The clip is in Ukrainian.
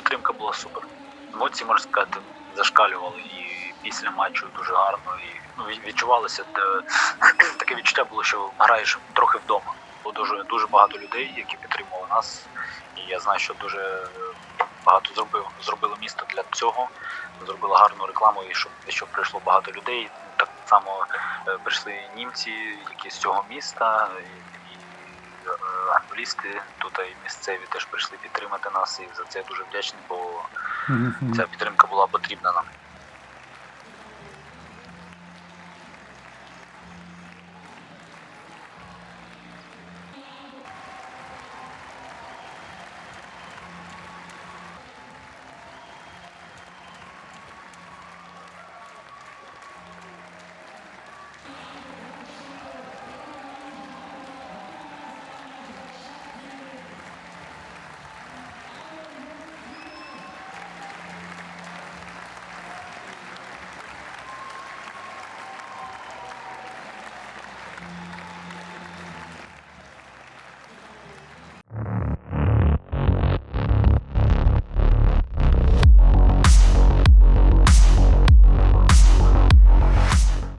підтримка була супер. Емоції, можна сказати, зашкалювали і після матчу дуже гарно. І ну, відчувалося те, таке відчуття було, що граєш трохи вдома. Було дуже дуже багато людей, які підтримували нас. І я знаю, що дуже е, багато зробив зробило місто для цього. Зробило гарну рекламу, і щоб, щоб прийшло багато людей. Так само е, прийшли німці, які з цього міста, і, е, англісти тут і місцеві теж прийшли підтримати нас. І за це я дуже вдячний, бо ця підтримка була потрібна нам.